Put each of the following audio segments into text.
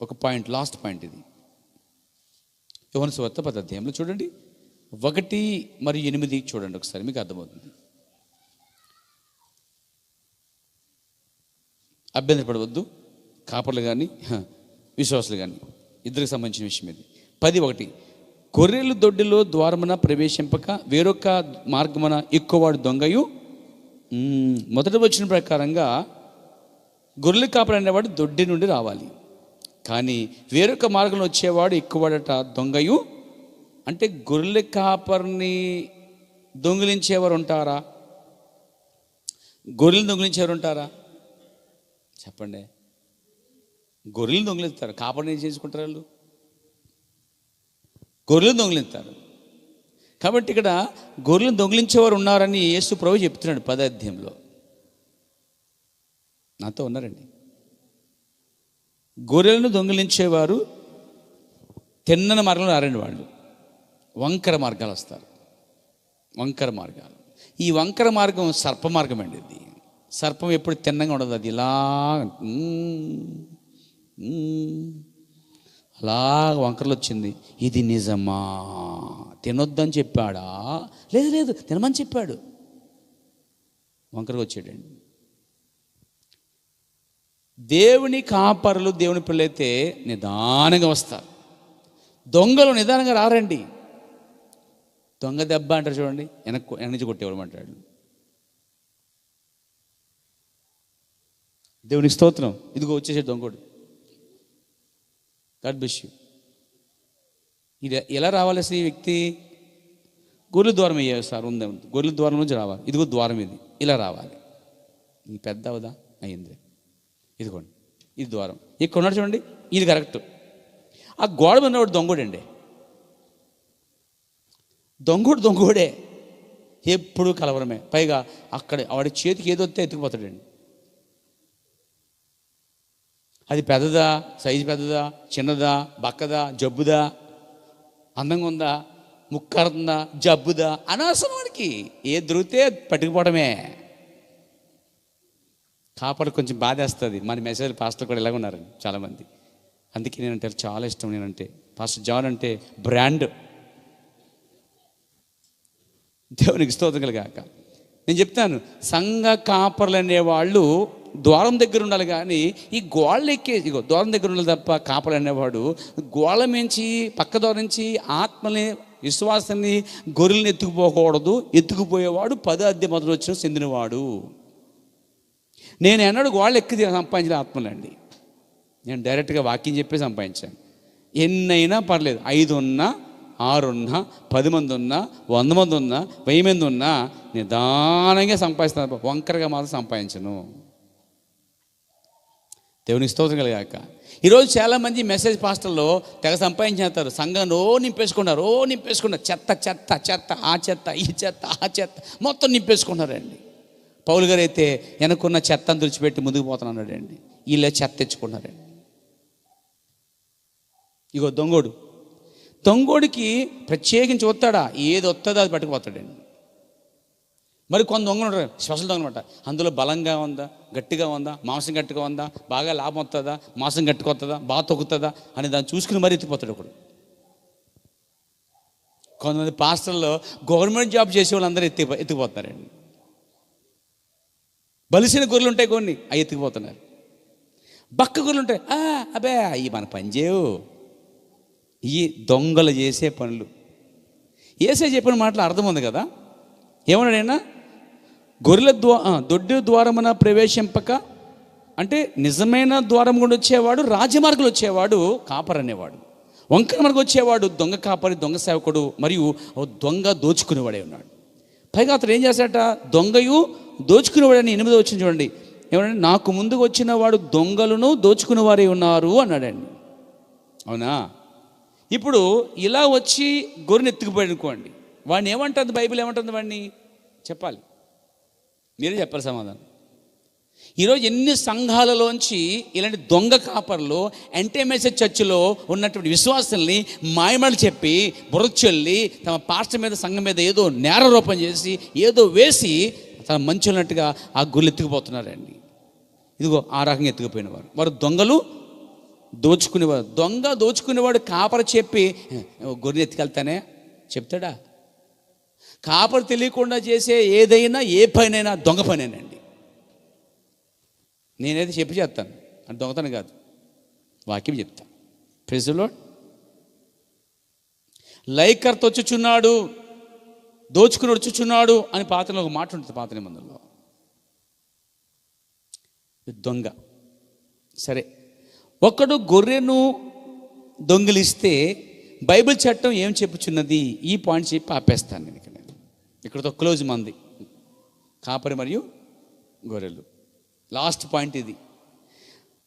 ఒక point last point ఇది. యోహన సువార్త పద అధ్యాయంలో చూడండి. ఒకటి మరియు ఎనిమిది చూడండి ఒకసారి మీకు అర్థమవుతుంది. అభ్యంతరపడవద్దు కాపర్లు కానీ విశ్వాసులు కానీ ఇద్దరికి సంబంధించిన విషయం ఇది. పది ఒకటి. గొర్రెలు దొడ్డిలో ద్వారమున ప్రవేశింపక వేరొక మార్గమున ఎక్కువవాడు దొంగయు? మొదట వచ్చిన ప్రకారంగా గొర్రెలు కాపరి అనేవాడు దొడ్డి నుండి రావాలి. కానీ వేరొక మార్గంలో వచ్చేవాడు ఎక్కువడట దొంగయు? అంటే గొర్రెల కాపరిని దొంగిలించేవారు ఉంటారా? గొర్రెలు దొంగిలించేవారు ఉంటారా? చెప్పండి. గొర్రెలు దొంగిలిస్తారు. కాపర్ని ఏం చేసుకుంటారు వాళ్ళు? గొర్రెలు దొంగిలిస్తారు. కాబట్టి ఇక్కడ గొర్రెలు దొంగిలించేవారు ఉన్నారని యేసు ప్రభు చెప్తున్నాడు పదాధ్యాయంలో నాతో ఉన్నారండి. గొర్రెలను దొంగిలించేవారు తిన్నన మార్గంలో రారండి వాళ్ళు. వంకర మార్గాలు వస్తారు. వంకర మార్గాలు. ఈ వంకర మార్గం సర్ప మార్గం అండి ఇది. సర్పం ఎప్పుడు తిన్నంగా ఉండదు. అది ఇలా అలా వంకరలు వచ్చింది. ఇది నిజమా? తినొద్దని చెప్పాడా? లేదు లేదు తినమని చెప్పాడు. వంకరగా వచ్చాడండి. దేవుని కాపరులు దేవుని పిల్లైతే నిదానంగా వస్తారు. దొంగలు నిదానంగా రారండి. దొంగ దెబ్బ అంటారు చూడండి. వెనక్కు వెనక నుంచి కొట్టేవాడు అంటాడు దేవునికి స్తోత్రం. ఇదిగో వచ్చేసే దొంగడు. గాడ్ బ్లెస్ ఇది ఎలా రావాలి వ్యక్తి? గొర్రెల ద్వారం అయ్యే సార్ ఉంది గొర్రెల ద్వారం నుంచి రావాలి. ఇదిగో ద్వారం ఇది. ఇలా రావాలి. ఇది పెద్ద అవదా అయింది ఇదిగోండి ఇది ద్వారం. ఇక్కడ ఉన్నాడు చూడండి ఇది కరెక్ట్. ఆ గోడ మీద ఉన్నవాడు దొంగోడండి. దొంగోడు దొంగోడే. ఎప్పుడు కలవరమే. పైగా అక్కడ వాడి చేతికి ఏదో ఎత్తుకుపోతాడండి. అది పెద్దదా సైజు పెద్దదా చిన్నదా బక్కదా జబ్బుదా అందంగా ఉందా ముక్కరుందా జబ్బుదా అనవసరం వాడికి. ఏ దొరికితే పట్టుకుపోవడమే. కాపాడు కొంచెం బాధేస్తుంది. మన మెసేజ్ పాస్టర్ కూడా ఇలాగ ఉన్నారు చాలామంది. అందుకే నేనంటే చాలా ఇష్టం నేనంటే. పాస్టర్ జాన్ అంటే బ్రాండ్. దేవునికి స్తోత్రం కాక నేను చెప్తాను సంఘ కాపర్లు అనేవాళ్ళు ద్వారం దగ్గర ఉండాలి కానీ ఈ గోళ్ళ ఎక్కే ఇగో ద్వారం దగ్గర ఉండాలి తప్ప కాపలు అనేవాడు గోళ్ళ మించి పక్క ద్వారం నుంచి ఆత్మని విశ్వాసాన్ని గొర్రెల్ని ఎత్తుకుపోకూడదు. ఎత్తుకుపోయేవాడు పద అద్దె మొదలు వచ్చిన చెందినవాడు. నేను ఎన్నడూ గోళ్ళు ఎక్కి సంపాదించిన ఆత్మలండి. నేను డైరెక్ట్గా వాక్యం చెప్పి సంపాదించాను. ఎన్నైనా పర్లేదు. ఐదు ఉన్నా ఆరున్నా పది మంది ఉన్నా వంద మంది ఉన్నా వెయ్యి మంది ఉన్నా నిదానంగా సంపాదిస్తాను వంకరగా మాత్రం సంపాదించను. దేవుని స్తోత్రం కలిగాక. ఈరోజు చాలామంది మెసేజ్ పాస్టర్లో తెగ సంపాదించేస్తారు. సంఘం ఓ నింపేసుకున్నారు ఓ నింపేసుకున్నారు. చెత్త చెత్త చెత్త ఆ చెత్త ఈ చెత్త ఆ చెత్త. మొత్తం నింపేసుకున్నారండి. పౌలు గారు అయితే వెనకున్న చెత్తను తుడిచిపెట్టి ముందుకు పోతున్నాడండి. వీళ్ళే చెత్త తెచ్చుకున్నారండి. ఇగో దొంగోడు. దొంగోడికి ప్రత్యేకించి వస్తాడా? ఏది వస్తుందో అది పట్టుకుపోతాడండి. మరి కొంత దొంగలు ఉంటారు స్పెషల్ దొంగ అనమాట. అందులో బలంగా ఉందా? గట్టిగా ఉందా? మాంసం గట్టిగా ఉందా? బాగా లాభం వస్తుందా మాంసం గట్టుకొస్తుందా బాగా తొక్కుతుందా? అని దాన్ని చూసుకుని మరీ ఎత్తిపోతాడు ఒకడు. కొంతమంది పాస్టర్లో గవర్నమెంట్ జాబ్ చేసే వాళ్ళందరూ ఎత్తి ఎత్తిపోతారండి బలిసిన గొర్రెలు ఉంటాయి కొన్ని అవి ఎత్తుకుపోతున్నారు. బక్క గొర్రెలు ఉంటాయి "ఆ, అవి మన పని చేయవు. ఈ దొంగలు చేసే పనులు. ఏసే చెప్పిన మాటలు అర్థం ఉంది కదా? ఏమన్నాడైనా గొర్రెల ద్వా దొడ్డు దొడ్డి ద్వారమున ప్రవేశింపక అంటే నిజమైన ద్వారం గుండా వచ్చేవాడు రాజమార్గంలో వచ్చేవాడు కాపర్ అనేవాడు వంకర మార్గం వచ్చేవాడు దొంగ కాపరి దొంగ సేవకుడు మరియు ఓ దొంగ దోచుకునేవాడే ఉన్నాడు. పైగా అతను ఏం చేశాట దొంగయు దోచుకునేవాడని ఎనిమిదో వచ్చింది చూడండి. ఏమంటే నాకు ముందుకు వచ్చిన వాడు దొంగలను దోచుకునేవారే ఉన్నారు అన్నాడండి. అవునా? ఇప్పుడు ఇలా వచ్చి గొర్రెని ఎత్తుకుపోయాడు అనుకోండి. వాడిని ఏమంటుంది? బైబిల్ ఏమంటుంది వాడిని? చెప్పాలి. మీరే చెప్పాలి సమాధానం. ఈరోజు ఎన్ని సంఘాలలోంచి ఇలాంటి దొంగ కాపర్లు ఎంటేమెసెస్ చర్చిలో ఉన్నటువంటి విశ్వాసాల్ని మాయమాటలు చెప్పి బురద తమ పాస్టర్ మీద సంఘం మీద ఏదో నేరారోపణ చేసి ఏదో వేసి తన మంచున్నట్టుగా ఆ గుళ్ళు ఎత్తుకుపోతున్నారండి. ఇదిగో ఆ రకంగా ఎత్తుకుపోయిన వారు వారు దొంగలు దోచుకునేవారు. దొంగ దోచుకునేవాడు కాపర చెప్పి గొర్రె ఎత్తుకెళ్తానే? చెప్తాడా? కాపర తెలియకుండా చేసే ఏదైనా ఏ పనైనా దొంగ పనేనండి. నేనైతే చెప్పి చేస్తాను. అది దొంగతనం కాదు. వాక్యం చెప్తా. ప్రెజలో లైకర్తో వచ్చుచున్నాడు దోచుకుని వచ్చుచున్నాడు అని పాత్రలో ఒక మాట ఉంటుంది పాత నిబంధనలో. దొంగ. సరే. ఒకడు గొర్రెను దొంగిలిస్తే బైబిల్ చట్టం ఏం చెప్పుచున్నది? ఈ పాయింట్ చెప్పి ఆపేస్తాను నేను ఇక్కడ. ఇక్కడతో క్లోజ్ మంది. కాపరి మరియు గొర్రెలు. లాస్ట్ పాయింట్ ఇది.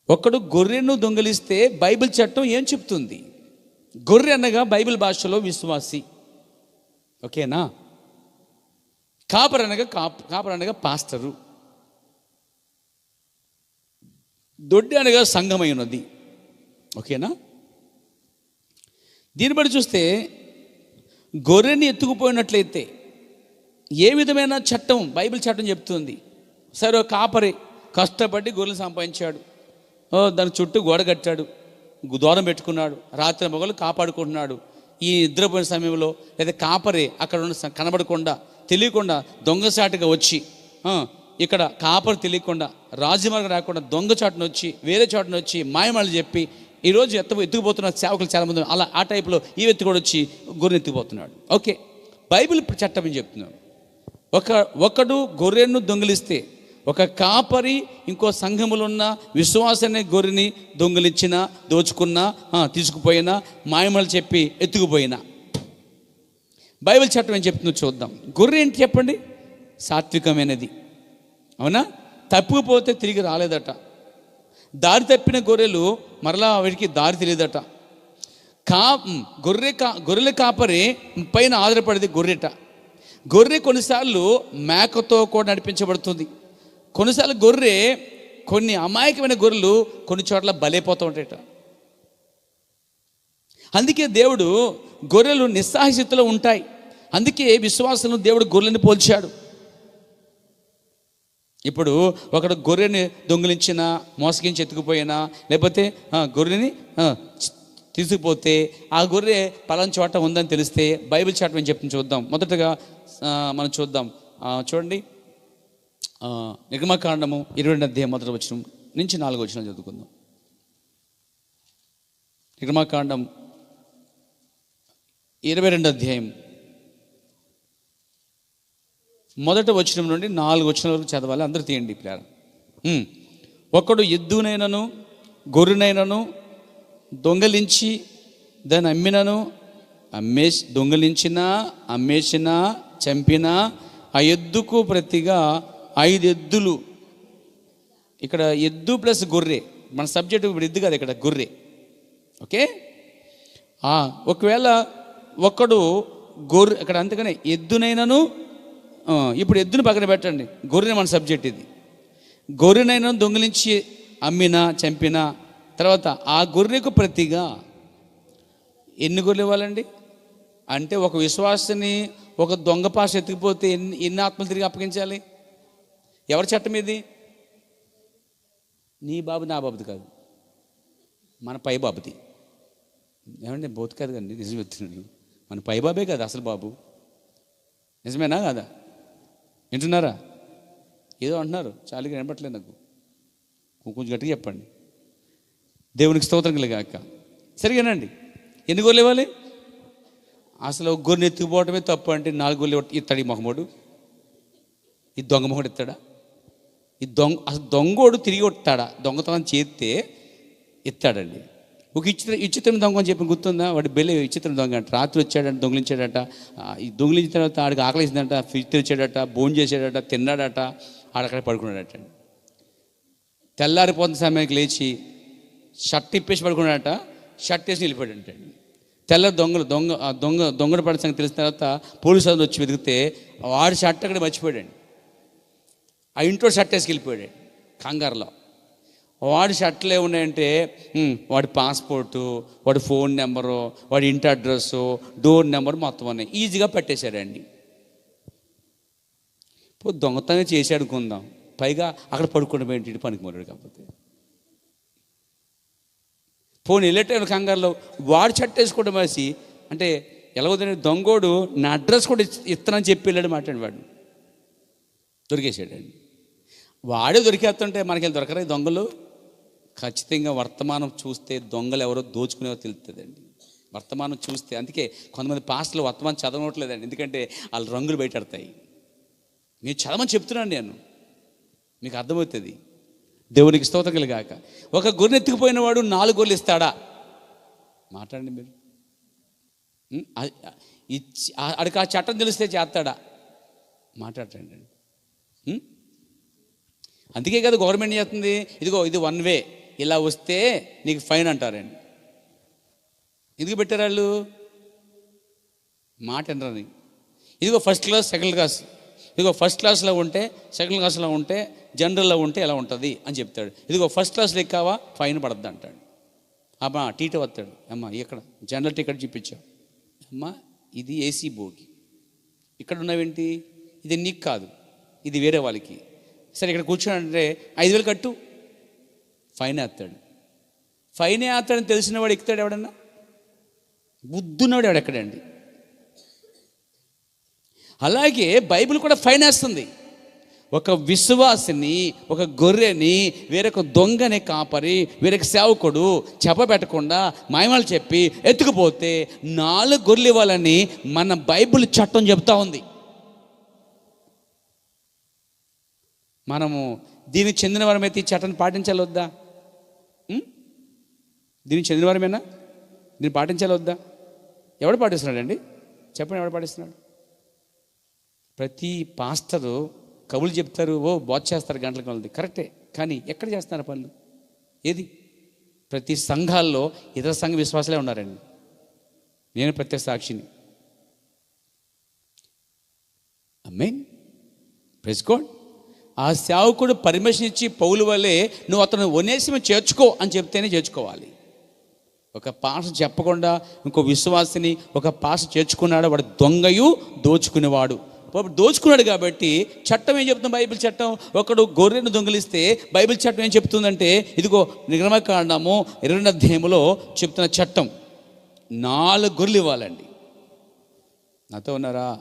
ఒకడు గొర్రెను దొంగిలిస్తే బైబిల్ చట్టం ఏం చెప్తుంది? గొర్రె అనగా బైబిల్ భాషలో విశ్వాసి. ఓకేనా? కాపర్ అనగా కాపర్ అనగా పాస్టరు. దొడ్డి అనగా సంఘమై ఉన్నది ఓకేనా? దీన్ని బట్టి చూస్తే గొర్రెని ఎత్తుకుపోయినట్లయితే ఏ విధమైన చట్టం బైబిల్ చట్టం చెప్తుంది? సరే కాపరే కాపరి కష్టపడి గొర్రెలు సంపాదించాడు. ఓ దాని చుట్టూ గోడ కట్టాడు. దూరం పెట్టుకున్నాడు. రాత్రి మొగలు కాపాడుకుంటున్నాడు. ఈ నిద్రపోయిన సమయంలో లేదా కాపరే అక్కడ ఉన్న కనబడకుండా తెలియకుండా దొంగసాటుగా వచ్చి ఇక్కడ కాపరి తెలియకుండా రాజమార్గం రాకుండా దొంగచాటును వచ్చి వేరే చాటున వచ్చి మాయమాలు చెప్పి ఈరోజు ఎత్త ఎత్తుకుపోతున్న సేవకులు చాలామంది అలా ఆ టైప్లో ఈ వ్యక్తి కూడా వచ్చి గొర్రెను ఎత్తుకుపోతున్నాడు. ఓకే. బైబిల్ చట్టం అని చెప్తున్నాడు? ఒక ఒకడు గొర్రెను దొంగిలిస్తే ఒక కాపరి ఇంకో సంఘములో ఉన్న విశ్వాసనే గొర్రెని దొంగిలించినా దోచుకున్నా తీసుకుపోయినా మాయమలు చెప్పి ఎత్తుకుపోయినా బైబిల్ చట్టం ఏం చెప్తుందో చూద్దాం. గొర్రె ఏంటి చెప్పండి? సాత్వికమైనది. అవునా? తప్పిపోతే తిరిగి రాలేదట. దారి తప్పిన గొర్రెలు మరలా వాడికి దారి తెలియదట. కా గొర్రె కా గొర్రెల కాపరి పైన ఆధారపడేది గొర్రెట. గొర్రె కొన్నిసార్లు మేకతో కూడా నడిపించబడుతుంది. కొన్నిసార్లు గొర్రె కొన్ని అమాయకమైన గొర్రెలు కొన్ని చోట్ల బలైపోతూ ఉంటాయట. అందుకే దేవుడు గొర్రెలు నిస్సహాయ ఉంటాయి. అందుకే విశ్వాసం దేవుడు గొర్రెని పోల్చాడు. ఇప్పుడు ఒకడు గొర్రెని దొంగిలించినా మోసగించి ఎత్తుకుపోయినా లేకపోతే గొర్రెని తీసుకుపోతే ఆ గొర్రె పలాన చోట ఉందని తెలిస్తే బైబిల్ చాటం అని చెప్పి చూద్దాం. మొదటగా మనం చూద్దాం. చూడండి. ఆ, ఇరవై రెండు అధ్యాయం మొదటి వచ్చిన నుంచి నాలుగు వచ్చిన చదువుకుందాం. నిర్గమకాండం ఇరవై రెండు అధ్యాయం. మొదట వచనం నుండి నాలుగు వచనం వరకు చదవాలి. అందరూ తీయండి పిల్లలు ఒకడు ఎద్దునైనను గొర్రెనైనను దొంగలించి దాన్ని అమ్మినను అమ్మే దొంగలించినా అమ్మేసినా చంపినా ఆ ఎద్దుకు ప్రతిగా ఐదు ఎద్దులు. ఇక్కడ ఎద్దు ప్లస్ గొర్రె. మన సబ్జెక్ట్ ఇప్పుడు ఎద్దు కాదు ఇక్కడ గొర్రె. ఓకే? ఒకవేళ ఒక్కడు గొర్రె ఇక్కడ అందుకనే ఎద్దునైనను ఇప్పుడు ఎద్దును పక్కన పెట్టండి. గొర్రె మన సబ్జెక్ట్ ఇది. గొర్రెనైనా దొంగిలించి అమ్మినా చంపినా తర్వాత ఆ గొర్రెకు ప్రతిగా ఎన్ని గొర్రెలు ఇవ్వాలండి? అంటే ఒక విశ్వాసని ఒక దొంగ పాష ఎత్తుకుపోతే ఎన్ని ఎన్ని ఆత్మలు తిరిగి అప్పగించాలి? ఎవరి చట్టం ఇది నీ బాబు నా బాబుది కాదు. మన పై బాబుది. ఏమంటే బోతు కాదు కండి నిజం చెప్తున్నాను. మన పై బాబే కదా అసలు బాబు. నిజమేనా కదా? వింటున్నారా? ఏదో అంటున్నారు. చాలుగా వినపట్లేదు నాకు. కొంచెం గట్టిగా చెప్పండి. దేవునికి స్తోత్రం కలిగాక సరిగానండి ఎన్ని గోళ్ళు ఇవ్వాలి? అసలు ఒక గొర్రెని ఎత్తుకుపోవటమే తప్పు అంటే నాలుగు గోళ్ళు ఇస్తాడు ఈ మొహముడు. ఈ దొంగ మొహడు ఇస్తాడా? ఈ దొంగ అసలు దొంగోడు తిరిగి కొట్టాడా? దొంగతనం చేస్తే ఇస్తాడండి. ఒక ఇచ్చిత్ర ఇచ్చిత్రం దొంగ అని చెప్పి గుర్తుందా? వాడి బెల్లి ఇచ్చిత్రం దొంగ అంట. రాత్రి వచ్చాడంట దొంగిలించాడట. ఈ దొంగిలించిన తర్వాత ఆడికి ఆకలిసిందంట ఫ్రిడ్జ్ తెరిచాడట భోజనం చేసాడట తిన్నాడట ఆడక్కడ పడుకున్నాడట. తెల్లారిపోతున్న సమయానికి లేచి షర్ట్ ఇప్పేసి పడుకున్నాడట షర్ట్ వేసి వెళ్ళిపోయాడంట. తెల్ల దొంగలు దొంగ దొంగ దొంగడు పడిన సంగతి తెలిసిన తర్వాత పోలీసు వాళ్ళు వచ్చి వెతికితే వాడి షర్ట్ అక్కడ మర్చిపోయాడండి ఆ ఇంట్లో షర్ట్ వేసుకెళ్ళిపోయాడు కంగారులో. వాడి షర్ట్లు ఏమున్నాయంటే వాడి పాస్పోర్టు వాడి ఫోన్ నెంబరు వాడి ఇంటి అడ్రస్సు డోర్ నెంబర్ మొత్తం ఉన్నాయి. ఈజీగా పెట్టేశాడండి. ఇప్పుడు దొంగతనం చేసి కొందాం. పైగా అక్కడ పడుకోవడం ఏంటి? పనికి మొరడు కాకపోతే. పోనీ వెళ్ళేట కంగారులో వాడు షర్ట్ వేసుకోవడం వేసి అంటే ఎలాగోదండి దొంగోడు నా అడ్రస్ కూడా ఇస్తానని చెప్పి వెళ్ళాడు మాట్లాడి వాడు. దొరికేసాడండి వాడే దొరికేస్తుంటే మనకి దొరకరా దొంగలు? ఖచ్చితంగా వర్తమానం చూస్తే దొంగలు ఎవరో దోచుకునేవో తెలుస్తుందండి వర్తమానం చూస్తే అందుకే కొంతమంది పాస్టర్లు వర్తమానం చదవట్లేదండి. ఎందుకంటే వాళ్ళు రంగులు బయటడతాయి మీరు చదవమని చెప్తున్నాను నేను. మీకు అర్థమవుతుంది? దేవునికి స్తోత్రం కలిగాక. ఒక గొర్రె ఎత్తుకుపోయిన వాడు నాలుగు గొర్రెలు ఇస్తాడా? మాట్లాడండి మీరు. ఇచ్చి అడికి ఆ చట్టం తెలిస్తే చేస్తాడా? మాట్లాడండి అందుకే కదా గవర్నమెంట్ చేస్తుంది? ఇదిగో ఇది వన్ వే ఇలా వస్తే నీకు ఫైన్ అంటారండి. ఎందుకు పెట్టారు వాళ్ళు? మాట అంటారు ఇదిగో ఫస్ట్ క్లాస్ సెకండ్ క్లాస్. ఇదిగో ఫస్ట్ క్లాస్లో ఉంటే సెకండ్ క్లాస్లో ఉంటే జనరల్లో ఉంటే ఎలా ఉంటుంది అని చెప్తాడు. ఇదిగో ఫస్ట్ క్లాస్లో ఎక్కావా? ఫైన్ పడద్దు అంటాడు. అమ్మా టీట వస్తాడు. అమ్మా ఇక్కడ జనరల్ టికెట్ చూపించావు అమ్మా ఇది ఏసీ బోగి. ఇక్కడ ఉన్నవేంటి? ఇది నీకు కాదు. ఇది వేరే వాళ్ళకి. సరే ఇక్కడ కూర్చోనంటే ఐదు వేలు కట్టు. ఫైన్ వేస్తాడు ఫైన్ వేస్తాడని తెలిసిన వాడు ఎక్కుతాడు ఎవడన్నా? బుద్ధున్నవాడు ఎవడెక్కడండి అలాగే బైబిల్ కూడా ఫైన్ వేస్తుంది ఒక విశ్వాసిని ఒక గొర్రెని వేరొక దొంగని కాపరి వేరొక సేవకుడు చెప్పబెట్టకుండా మాయమాలు చెప్పి ఎత్తుకుపోతే నాలుగు గొర్రెలు ఇవ్వాలని మన బైబిల్ చట్టం చెప్తా ఉంది. మనము దీనికి చెందిన వారమైతే ఈ చట్టాన్ని పాటించాలి వద్దా? దీన్ని చెందిన వారమేనా దీన్ని పాటించాలి వద్దా? ఎవడు పాటిస్తున్నాడండి? చెప్పండి ఎవడు పాటిస్తున్నాడు? ప్రతి పాస్టరు కబులు చెప్తారు ఓ బాత్ చేస్తారు గంటల కొలది. కరెక్టే. కానీ ఎక్కడ చేస్తున్నారు పనులు? ఏది? ప్రతి సంఘాల్లో ఇతర సంఘ విశ్వాసాలే ఉన్నారండి. నేను ప్రత్యక్ష సాక్షిని. అమ్మేన్ ప్రెస్కోడ్ ఆ సేవకుడు పర్మిషన్ ఇచ్చి పౌలు వల్లే నువ్వు అతను ఒనేసిమ చేర్చుకో అని చెప్తేనే చేర్చుకోవాలి. ఒక పాస చెప్పకుండా ఇంకో విశ్వాసిని ఒక పాస చేర్చుకున్నాడు వాడు దొంగయు దోచుకునేవాడు. దోచుకున్నాడు కాబట్టి చట్టం ఏం చెప్తుంది బైబిల్ చట్టం? ఒకడు గొర్రెను దొంగిలిస్తే బైబిల్ చట్టం ఏం చెప్తుందంటే ఇదిగో నిర్మకాండము ఇరవై అధ్యాయంలో చెప్తున్న చట్టం. నాలుగు గొర్రెలు ఇవ్వాలండి. నాతో ఉన్నారా?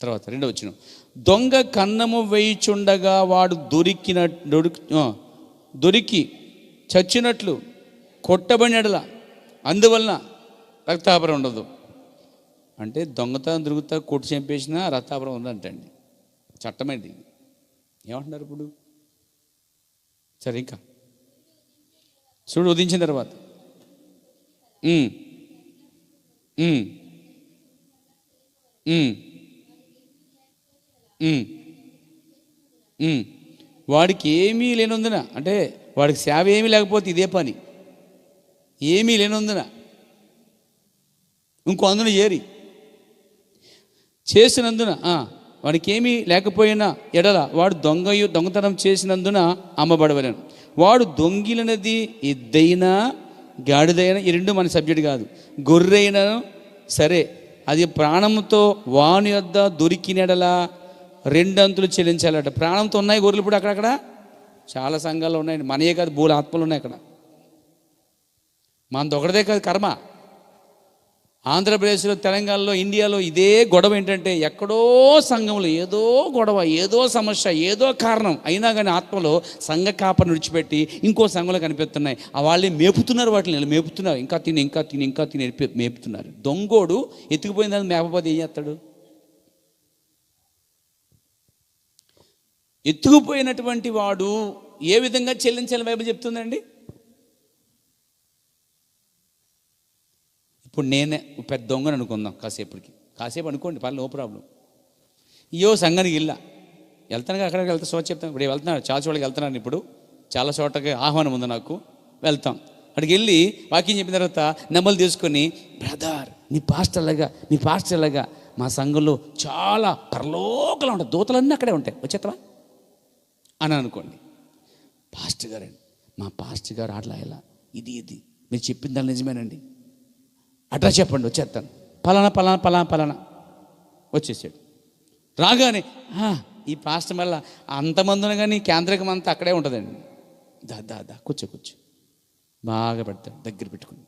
తర్వాత రెండో వచ్చిన. దొంగ కన్నము వేయిచుండగా వాడు దొరికిన దొరికి దొరికి చచ్చినట్లు కొట్టబడినడల అందువలన రక్తాపరం ఉండదు. అంటే దొంగతనం దొరుకుతా కొట్టు చంపేసినా రక్తాపరం ఉందంటండి. చట్టమైంది. ఏమంటున్నారు ఇప్పుడు? సరే ఇంకా. చూడు ఉదించిన తర్వాత. వాడికి ఏమీ లేనందున అంటే వాడికి సేవ ఏమీ లేకపోతే ఇదే పని. ఏమీ లేనందున ఇంకో అందున ఏరి. చేసినందున వాడికి ఏమీ లేకపోయినా ఎడల వాడు దొంగ దొంగతనం చేసినందున అమ్మబడవలేను. వాడు దొంగిలినది ఎద్దైనా గాడిదైనా ఈ రెండు మన సబ్జెక్ట్ కాదు. గొర్రెైనా సరే అది ప్రాణంతో వాని వద్ద దొరికినడలా రెండంతులు చెల్లించాలట. ప్రాణంతో ఉన్నాయి గొర్రెలు ఇప్పుడు అక్కడక్కడ? చాలా సంఘాలు ఉన్నాయండి మనయే కాదు బోల ఆత్మలు ఉన్నాయి అక్కడ. మనది ఒకటిదే కాదు కర్మ. ఆంధ్రప్రదేశ్లో తెలంగాణలో ఇండియాలో ఇదే గొడవ ఏంటంటే ఎక్కడో సంఘంలో ఏదో గొడవ ఏదో సమస్య ఏదో కారణం అయినా కానీ ఆత్మలో సంఘ కాపని విడిచిపెట్టి ఇంకో సంఘంలో కనిపిస్తున్నాయి. వాళ్ళే మేపుతున్నారు వాటిని మేపుతున్నారు. ఇంకా తిని ఇంకా తిని ఇంకా తిని మేపుతున్నారు. దొంగోడు ఎత్తుకుపోయిన దాన్ని మేపపోతే ఏం చేస్తాడు? ఎత్తుకుపోయినటువంటి వాడు ఏ విధంగా చెల్లించాలి బైబిల్ చెప్తుందండి? ఇప్పుడు నేనే పెద్ద దొంగని అనుకుందాం కాసేపటికి. కాసేపు అనుకోండి పర్లేదు నో ప్రాబ్లం అయ్యో సంఘానికి ఇల్ల. వెళ్తాను అక్కడికి వెళ్తా చోట చెప్తాను. ఇప్పుడు వెళ్తున్నాను చాలా చోట్లకి వెళ్తున్నాను ఇప్పుడు. చాలా చోటకి ఆహ్వానం ఉంది నాకు. వెళ్తాం. అక్కడికి వెళ్ళి వాక్యం చెప్పిన తర్వాత నెంబర్లు తీసుకొని బ్రదర్ నీ పాస్టర్లాగా నీ పాస్టర్లాగా మా సంఘంలో చాలా పరలోకలు ఉంటాయి దూతలన్నీ అక్కడే ఉంటాయి. వచ్చేత్తవా? అని అనుకోండి. పాస్టర్ గారండి మా పాస్టర్ గారు ఆటలా ఎలా ఇది ఇది. మీరు చెప్పిన దాని నిజమేనండి. అడ్రస్ చెప్పండి వచ్చేస్తాను. పలానా పలానా పలానా పలానా. వచ్చేసాడు. రాగానే "ఆ, ఈ పాస్టర్ మళ్ళా అంతమంది ఉన్నా కానీ కేంద్రకం అంతా అక్కడే ఉంటుందండి. దా దా దా కూర్చో కూర్చో. బాగా పెడతాడు దగ్గర పెట్టుకుని.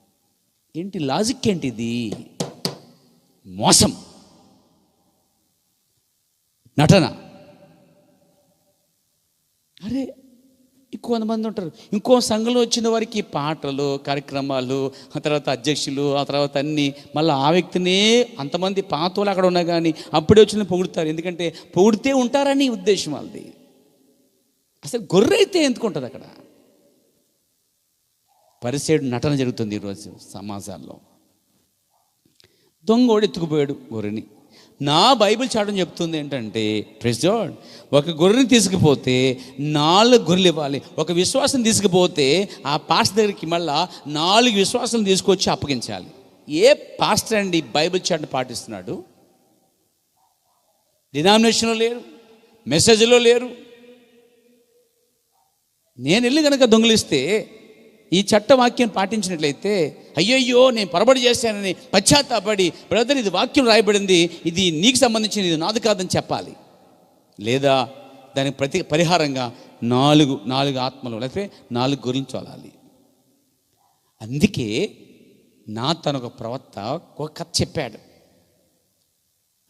ఏంటి లాజిక్ ఏంటి ఇది మోసం. నటన. అరే ఇంకో ఉంటారు. ఇంకో సంఘంలో వచ్చిన వారికి పాటలు కార్యక్రమాలు ఆ తర్వాత అధ్యక్షులు ఆ తర్వాత అన్నీ మళ్ళీ ఆ వ్యక్తినే అంతమంది పాతోలు అక్కడ ఉన్నా కానీ అప్పుడే వచ్చిన పొగుడుతారు. ఎందుకంటే పొగిడితే ఉంటారని ఉద్దేశం వాళ్ళది. అసలు గొర్రె అయితే ఎందుకుంటుంది అక్కడ? పరిసేడు నటన జరుగుతుంది ఈరోజు సమాజాల్లో. దొంగోడు ఎత్తుకుపోయాడు గొర్రెని. నా బైబిల్ చాటం చెప్తుంది ఏంటంటే ప్రెసిడెంట్ ఒక గొర్రెని తీసుకుపోతే నాలుగు గొర్రెలు ఇవ్వాలి. ఒక విశ్వాసం తీసుకుపోతే ఆ పాస్టర్ దగ్గరికి మళ్ళా నాలుగు విశ్వాసం తీసుకొచ్చి అప్పగించాలి. ఏ పాస్టర్ అండి బైబిల్ చాటం పాటిస్తున్నాడు? డినామినేషన్లో లేరు మెసేజ్లో లేరు. నేను వెళ్ళి కనుక దొంగిలిస్తే ఈ చట్ట వాక్యం పాటించినట్లయితే అయ్యయ్యో నేను పొరబడి చేశానని పశ్చాత్తాపడి బ్రదర్ ఇది వాక్యం రాయబడింది. ఇది నీకు సంబంధించిన ఇది నాది కాదని చెప్పాలి. లేదా దానికి ప్రతి పరిహారంగా నాలుగు నాలుగు ఆత్మలు లేకపోతే నాలుగు గురించి చోలాలి. అందుకే నా తన ఒక ప్రవక్త ఒక కథ చెప్పాడు.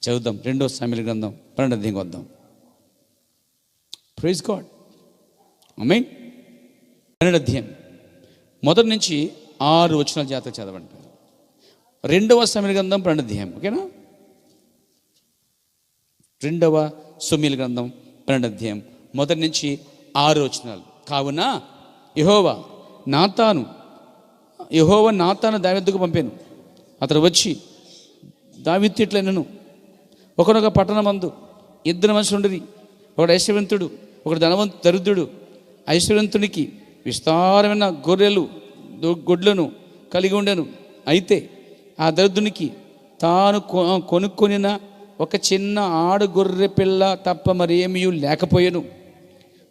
చదువుదాం రెండో సామిల గ్రంథం పన్నెండు దీనికి వద్దాం. ప్రైజ్ గాడ్ అమ్మాయి పన్నెండు అధ్యాయం. మొదటి నుంచి ఆరు వచ్చిన జాతర చదవండి. రెండవ సమీల గ్రంథం ప్రణధ్యాయం ఓకేనా? రెండవ సుమీల గ్రంథం ప్రణధ్యాయం మొదటి నుంచి ఆరు వచనాలు. కావున యహోవా నాతాను యహోవ నాతాను దావెద్దుకు పంపాను. అతడు వచ్చి దావిత్తిట్లనను ఒకనొక పట్టణమందు ఇద్దరు మనుషులు ఉండేది ఒకడు ఐశ్వర్యంతుడు ఒకడు ధనవంతు దరిద్రుడు. ఐశ్వర్యంతునికి విస్తారమైన గొర్రెలు గొడ్లను కలిగి ఉండను. అయితే ఆ దరిద్రునికి తాను కొ- కొనుక్కొనిన ఒక చిన్న ఆడు గొర్రె పిల్ల తప్ప మరేమీ లేకపోయాను.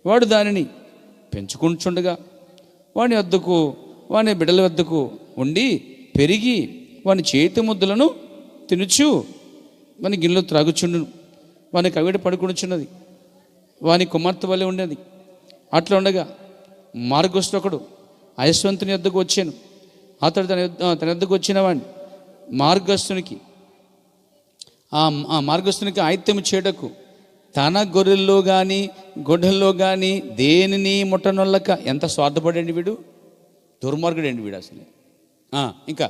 వాడు దానిని పెంచుకుంటుండగా వాని వద్దకు వాని బిడ్డల వద్దకు ఉండి పెరిగి వాని చేతి ముద్దలను తినుచు వాని గిన్నెలో త్రాగుచుండును. వాని కవిడ పడుకునిచున్నది. వాని కుమార్తె వలె ఉండేది. అట్లా ఉండగా మార్గస్థుడు ఐశ్వంతుని వద్దకు వచ్చాను. అతడు తన తన వద్దకు వచ్చిన వాడిని మార్గస్థునికి. ఆ మార్గస్థునికి ఆయిత్యము చేయటకు. తన గొర్రెల్లో కానీ గొడ్డల్లో కానీ దేనిని ముట్టనొల్లక ఎంత స్వార్థపడండి వీడు? దుర్మార్గుడండి వీడు అసలు. ఇంకా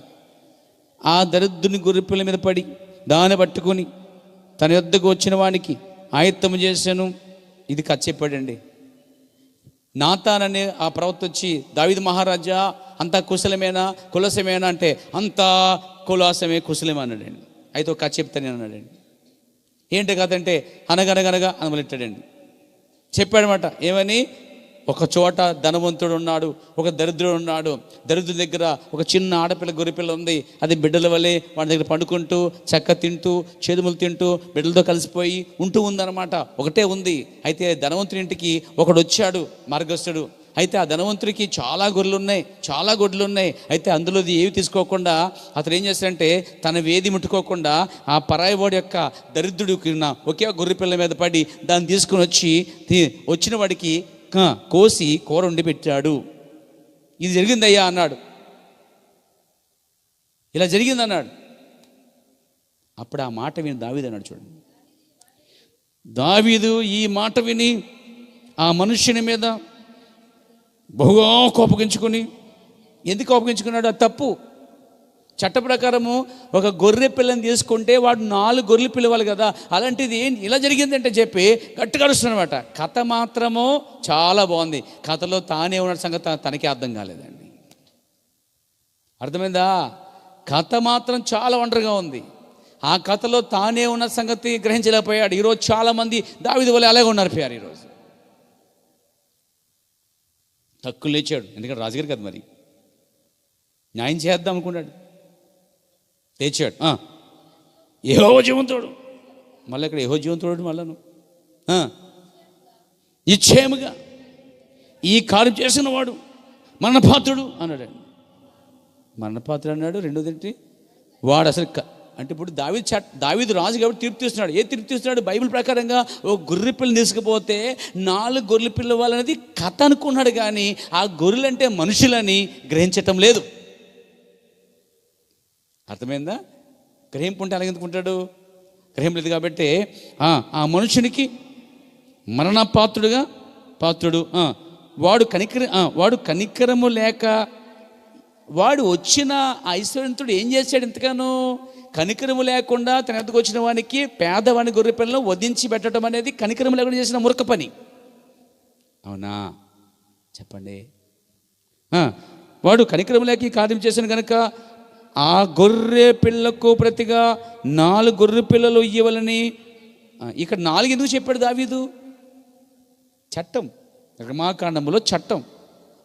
ఆ దరిద్రుని గొర్రెపిల్ల మీద పడి దాన్ని పట్టుకొని తన యొద్దకు వచ్చిన వానికి ఆయత్తము చేశాను. ఇది కథ చెప్పాడండి నాతాననే ఆ ప్రవక్త వచ్చి దావిద మహారాజా అంతా కుశలమేనా? కులసమేనా? అంటే అంతా కులాసమే కుశలమే అన్నాడండి. అయితే ఒక కథ చెప్తాను అన్నాడండి. ఏంటి కథ అంటే అనగనగనగా అనమలెట్టాడండి. చెప్పాడనమాట ఏమని? ఒక చోట ధనవంతుడు ఉన్నాడు ఒక దరిద్రుడు ఉన్నాడు దరిద్రుడి దగ్గర ఒక చిన్న ఆడపిల్ల గొరిపిల్ల ఉంది. అది బిడ్డల వలె వాడి దగ్గర పండుకుంటూ చెక్క తింటూ చేదుములు తింటూ బిడ్డలతో కలిసిపోయి ఉంటూ ఉందన్నమాట. ఒకటే ఉంది. అయితే ధనవంతుడి ఇంటికి ఒకడు వచ్చాడు మార్గస్థుడు. అయితే ఆ ధనవంతుడికి చాలా గొర్రెలు ఉన్నాయి చాలా గొడ్లు ఉన్నాయి అయితే అందులోది ఏవి తీసుకోకుండా అతను ఏం చేస్తాడంటే తన వేది ముట్టుకోకుండా ఆ పరాయి వాడి యొక్క దరిద్రుడికి ఉన్న ఒకే గొర్రె పిల్ల మీద పడి దాన్ని తీసుకుని వచ్చి వచ్చిన వాడికి కోసి కూర వండి పెట్టాడు. ఇది జరిగిందయ్యా అన్నాడు. ఇలా జరిగింది అన్నాడు అప్పుడు ఆ మాట విని దావీదు అన్నాడు చూడండి. దావీదు ఈ మాట విని ఆ మనుష్యుని మీద బహుగా కోపగించుకుని ఎందుకు కోపగించుకున్నాడు? అది తప్పు. చట్ట ప్రకారము ఒక గొర్రె పిల్లని తీసుకుంటే వాడు నాలుగు గొర్రెలు పిలవాలి కదా. అలాంటిది ఇలా జరిగిందంటే చెప్పి కట్టుకడుస్తున్నమాట కథ మాత్రము చాలా బాగుంది. కథలో తానే ఉన్న సంగతి తనకే అర్థం కాలేదండి. అర్థమైందా? కథ మాత్రం చాలా వండర్గా ఉంది. ఆ కథలో తానే ఉన్న సంగతి గ్రహించలేకపోయాడు. ఈరోజు చాలామంది దావిది వల్ల అలాగే ఉన్నారు పోయారు ఈరోజు. తక్కువ లేచాడు. ఎందుకంటే రాజుగారు కదా మరి. న్యాయం చేద్దాం అనుకున్నాడు. ఆ, ఏహో జీవంతుడు. మళ్ళీ ఇక్కడ ఏహో జీవంతుడు మళ్ళాను నిశ్చయముగా ఈ కార్యం చేసిన వాడు మరణపాత్రుడు అన్నాడు. మరణపాత్రుడు అన్నాడు రెండోది ఏంటి? వాడు అసలు క- అంటే ఇప్పుడు దావీదు చట్ దావీదు రాజు కాబట్టి తీర్పు తీస్తున్నాడు. ఏ తీర్పు తీస్తున్నాడు? బైబిల్ ప్రకారంగా ఓ గొర్రె పిల్లని తీసుకుపోతే నాలుగు గొర్రెల పిల్ల వాళ్ళనేది కథ అనుకున్నాడు కానీ ఆ గొర్రెలంటే మనుషులని గ్రహించటం లేదు. అర్థమైందా? గ్రహింపు ఉంటే అలాగెందుకుంటాడు? గ్రహింపు లేదు కాబట్టి ఆ, మనుషునికి మరణ పాత్రుడుగా పాత్రుడు వాడు కనికర వాడు కనికరము లేక వాడు వచ్చిన ఆ ఐశ్వర్యంతుడు ఏం చేశాడు ఇంతగానో? కనికరము లేకుండా తన ఎద్దకు వచ్చిన వానికి పేదవాని గొర్రె పిల్లలను వధించి పెట్టడం అనేది కనికరము లేకుండా చేసిన మురక పని. అవునా? చెప్పండి. వాడు కనికరము లేక ఈ కార్యం చేశాను కనుక ఆ గొర్రె పిల్లకు ప్రతిగా నాలుగు గొర్రె పిల్లలు ఇవ్వాలని ఇక్కడ నాలుగు ఎందుకు చెప్పాడు దావీదు? చట్టం. రమాకాండంలో చట్టం.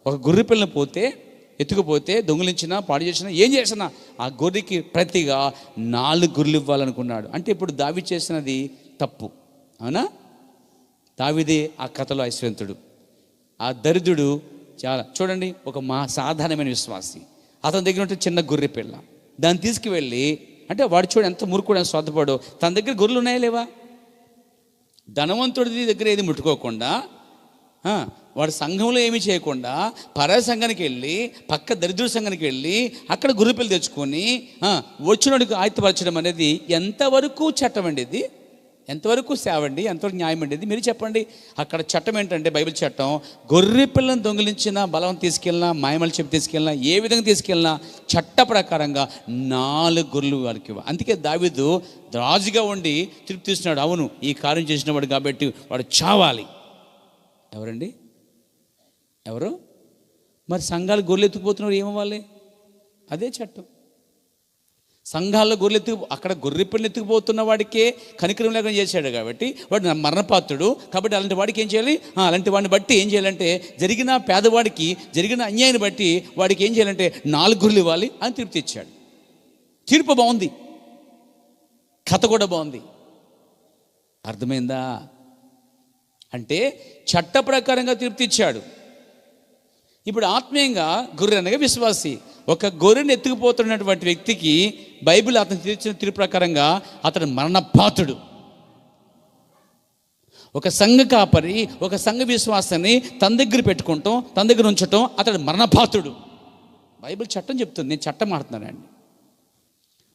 ఒక గొర్రె పిల్లని పోతే ఎత్తుకుపోతే దొంగిలించినా పాడు చేసినా ఏం చేసినా ఆ గొర్రెకి ప్రతిగా నాలుగు గొర్రెలు ఇవ్వాలనుకున్నాడు. అంటే ఇప్పుడు దావి చేసినది తప్పు. అవునా? దావిదే ఆ కథలో ఐశ్వంతుడు ఆ దరిద్రుడు చాలా చూడండి ఒక మా సాధారణమైన విశ్వాసి. అతని దగ్గర ఉంటే చిన్న గొర్రె పిల్ల. దాన్ని తీసుకువెళ్ళి అంటే వాడు చూడు ఎంత మురుకుడు ఎంత స్వార్థపడో. తన దగ్గర గొర్రెలు ఉన్నాయా లేవా? ధనవంతుడి దగ్గర ఏది ముట్టుకోకుండా వాడు సంఘంలో ఏమి చేయకుండా పరాయ సంఘానికి వెళ్ళి పక్క దరిద్ర సంఘానికి వెళ్ళి అక్కడ గురుపిల్లు తెచ్చుకొని వచ్చినోడికి ఆయుత్తపరచడం అనేది ఎంతవరకు చట్టం అండి ఇది? ఎంతవరకు సేవ అండి ఎంతవరకు న్యాయం అండి? ఇది మీరు చెప్పండి. అక్కడ చట్టం ఏంటంటే బైబిల్ చట్టం గొర్రె పిల్లను దొంగిలించిన బలం తీసుకెళ్ళినా మాయమలు చెప్పి తీసుకెళ్ళినా ఏ విధంగా తీసుకెళ్ళినా చట్ట ప్రకారంగా నాలుగు గొర్రెలు వారికి అందుకే దావిదు రాజుగా ఉండి తిరుపతి తీస్తున్నాడు అవును ఈ కార్యం చేసిన వాడు కాబట్టి వాడు చావాలి. ఎవరండి? ఎవరు? మరి సంఘాలు గొర్రెలు ఎత్తుకుపోతున్నారు ఏమవ్వాలి? అదే చట్టం. సంఘాల్లో గొర్రెలు ఎత్తుకు అక్కడ గొర్రె పిల్లలు ఎత్తుకుపోతున్న వాడికే కనికరం లేకుండా చేశాడు కాబట్టి వాడు నా మరణపాత్రుడు. కాబట్టి అలాంటి వాడికి ఏం చేయాలి? అలాంటి వాడిని బట్టి ఏం చేయాలంటే జరిగిన పేదవాడికి జరిగిన అన్యాయాన్ని బట్టి వాడికి ఏం చేయాలంటే నాలుగు గొర్రెలు ఇవ్వాలి అని తీర్పు తెచ్చాడు. తీర్పు బాగుంది. కథ కూడా బాగుంది. అర్థమైందా? అంటే చట్ట ప్రకారంగా తీర్పు తెచ్చాడు. ఇప్పుడు ఆత్మీయంగా గొర్రె అనగా విశ్వాసి. ఒక గొర్రెని ఎత్తుకుపోతున్నటువంటి వ్యక్తికి బైబిల్ అతను తీర్చిన తీర్పు ప్రకారంగా అతను మరణపాతుడు ఒక సంఘ కాపరి ఒక సంఘ విశ్వాసాన్ని తన దగ్గర పెట్టుకుంటాం తన దగ్గర ఉంచటం అతడు మరణపాతుడు బైబిల్ చట్టం చెప్తుంది నేను చట్టం ఆడుతున్నానండి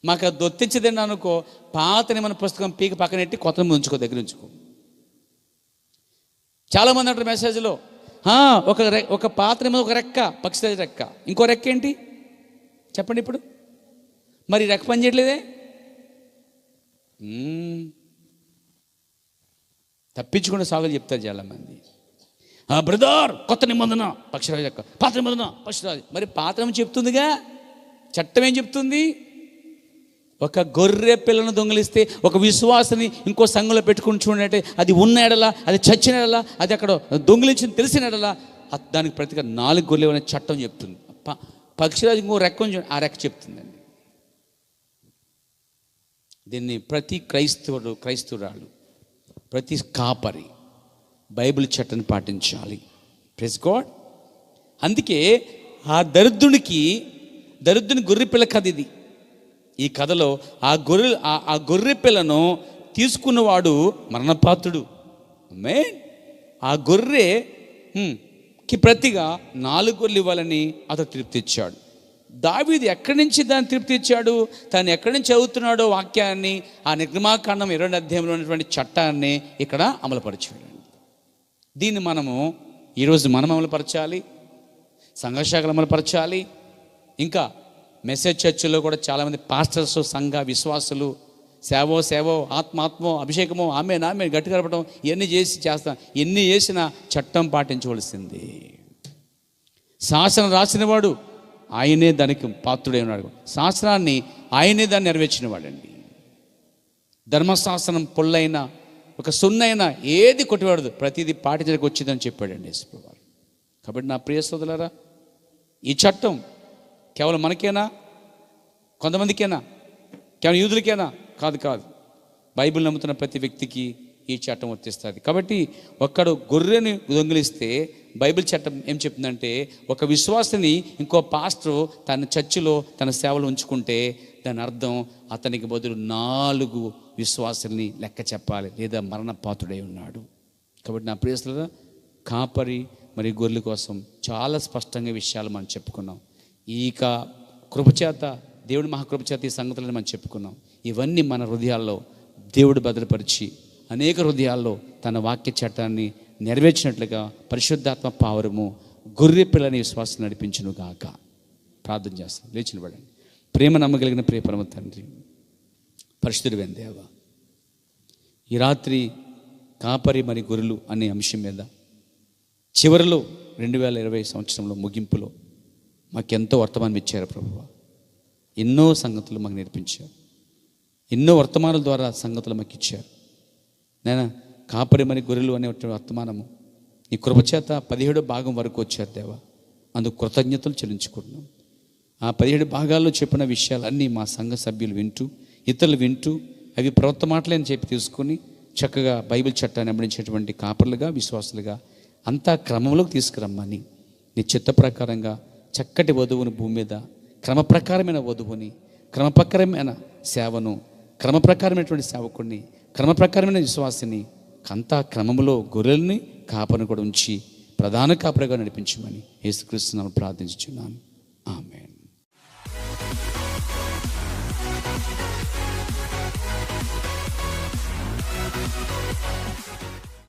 మాకు అది దొత్తించదండి అనుకో పాతని మన పుస్తకం పీక పక్కనెట్టి కొత్త ఉంచుకో దగ్గర ఉంచుకో. చాలామంది అంటారు మెసేజ్లో ఒక రె ఒక పాత్ర మీద ఒక రెక్క పక్షి రెక్క. ఇంకో రెక్క ఏంటి? చెప్పండి ఇప్పుడు. మరి రెక్క పని చేయట్లేదే? మ్మ్. తప్పించుకునే సాగులు చెప్తారు చాలామంది. మంది బ్రదర్ కొత్త నిబంధన. పక్షిరాజు రెక్క పాత్ర నిబంధన పక్షిరాజు మరి పాత్రం చెప్తుందిగా? చట్టం ఏం చెప్తుంది? ఒక గొర్రె పిల్లను దొంగిలిస్తే ఒక విశ్వాసని ఇంకో సంఘంలో పెట్టుకుని చూడంటే అది ఉన్న ఎడల అది చచ్చిన ఎడల అది అక్కడ దొంగిలించింది తెలిసిన ఎడల దానికి ప్రతిగా నాలుగు గొర్రెలు అనే చట్టం చెప్తుంది. ప- పక్షిరాజు ఇంకో రెక్క చూడండి, ఆ రెక్క చెప్తుందండి. దీన్ని ప్రతి క్రైస్తవుడు క్రైస్తవురాలు ప్రతి కాపరి బైబిల్ చట్టం పాటించాలి. ప్రెస్ గాడ్ అందుకే ఆ దరిద్రునికి దరిద్రుని గొర్రె పిల్ల కథ ఇది. ఈ కథలో ఆ గొర్రె ఆ- గొర్రె పిల్లను తీసుకున్నవాడు మరణపాత్రుడు. మే ఆ గొర్రె కి ప్రతిగా నాలుగు గొర్రెలు ఇవ్వాలని అతను తృప్తి ఇచ్చాడు. దావీది ఎక్కడి నుంచి దాన్ని తృప్తి ఇచ్చాడు? తను ఎక్కడి నుంచి చదువుతున్నాడో వాక్యాన్ని ఆ నిర్మాకాండం ఇరవై అధ్యాయంలో ఉన్నటువంటి చట్టాన్ని ఇక్కడ అమలుపరిచాడు. దీన్ని మనము ఈరోజు మనం అమలుపరచాలి సంఘర్షాలు అమలుపరచాలి ఇంకా మెసేజ్ చర్చిలో కూడా చాలామంది పాస్టర్స్ సంఘ విశ్వాసులు సేవో సేవో ఆత్మాత్మో అభిషేకమో ఆమె నామే గట్టి కలపడం ఇవన్నీ చేసి చేస్తాం ఎన్ని చేసినా చట్టం పాటించవలసింది. శాసనం రాసినవాడు ఆయనే దానికి పాత్రుడే ఉన్నాడు. శాసనాన్ని ఆయనే దాన్ని నెరవేర్చినవాడండి. ధర్మశాసనం ధర్మశాస్త్రం పొల్లైన ఒక సున్నైనా ఏది కొట్టివాడదు ప్రతిదీ పాటించడానికి వచ్చిందని చెప్పాడండి యేసుప్రభువారు. కాబట్టి నా ప్రియ సోదరులారా ఈ చట్టం కేవలం మనకేనా? కొంతమందికేనా? కేవలం యూదులకేనా? కాదు కాదు. బైబిల్ నమ్ముతున్న ప్రతి వ్యక్తికి ఈ చట్టం వర్తిస్తుంది. కాబట్టి ఒక్కడు గొర్రెని దొంగిలిస్తే బైబిల్ చట్టం ఏం చెప్తుందంటే ఒక విశ్వాసిని ఇంకో పాస్టర్ తన చర్చిలో తన సేవలు ఉంచుకుంటే దాని అర్థం అతనికి బదులు నాలుగు విశ్వాసుల్ని లెక్క చెప్పాలి. లేదా మరణపాతుడై ఉన్నాడు. కాబట్టి నా ప్రియస్తుల కాపరి మరి గొర్రెల కోసం చాలా స్పష్టంగా విషయాలు మనం చెప్పుకున్నాం. ఇక కృపచేత దేవుడి మహాకృపచేత ఈ సంగతులను మనం చెప్పుకున్నాం. ఇవన్నీ మన హృదయాల్లో దేవుడు భద్రపరిచి అనేక హృదయాల్లో తన వాక్య చట్టాన్ని నెరవేర్చినట్లుగా పరిశుద్ధాత్మ పావరము గొర్రె పిల్లని విశ్వాసం నడిపించును గాక. ప్రార్థన చేస్తాం. లేచిన పడండి ప్రేమ నమ్మగలిగిన ప్రియపరమ తండ్రి పరిశుద్ధుడు దేవా ఈ రాత్రి కాపరి మరి గొర్రెలు అనే అంశం మీద చివరిలో రెండు వేల ఇరవై సంవత్సరంలో ముగింపులో మాకెంతో వర్తమానం ఇచ్చారు ప్రభువ. ఎన్నో సంగతులు మాకు నేర్పించారు. ఎన్నో వర్తమానాల ద్వారా సంగతులు మాకు ఇచ్చారు. నేను కాపరి మరి గొర్రెలు అనే వర్తమానము నీ కృపచేత పదిహేడో భాగం వరకు వచ్చారు దేవా. అందుకు కృతజ్ఞతలు చెల్లించుకుంటున్నాం. ఆ పదిహేడు భాగాల్లో చెప్పిన విషయాలన్నీ మా సంఘ సభ్యులు వింటూ ఇతరులు వింటూ అవి ప్రవర్త మాటలే అని చెప్పి తీసుకొని చక్కగా బైబిల్ చట్టాన్ని అంబడించేటువంటి కాపర్లుగా విశ్వాసులుగా అంతా క్రమంలోకి తీసుకురమ్మని నీ చిత్త ప్రకారంగా చక్కటి వధువుని భూమి మీద క్రమప్రకారమైన వధువుని క్రమప్రకారమైన సేవను క్రమప్రకారమైనటువంటి సేవకుడిని క్రమప్రకారమైన విశ్వాసిని అంతా క్రమంలో గొర్రెల్ని కాపను కూడా ఉంచి ప్రధాన కాపరిగా నడిపించమని యేసుక్రీస్తు ప్రార్థించుచున్నాను. ఆమె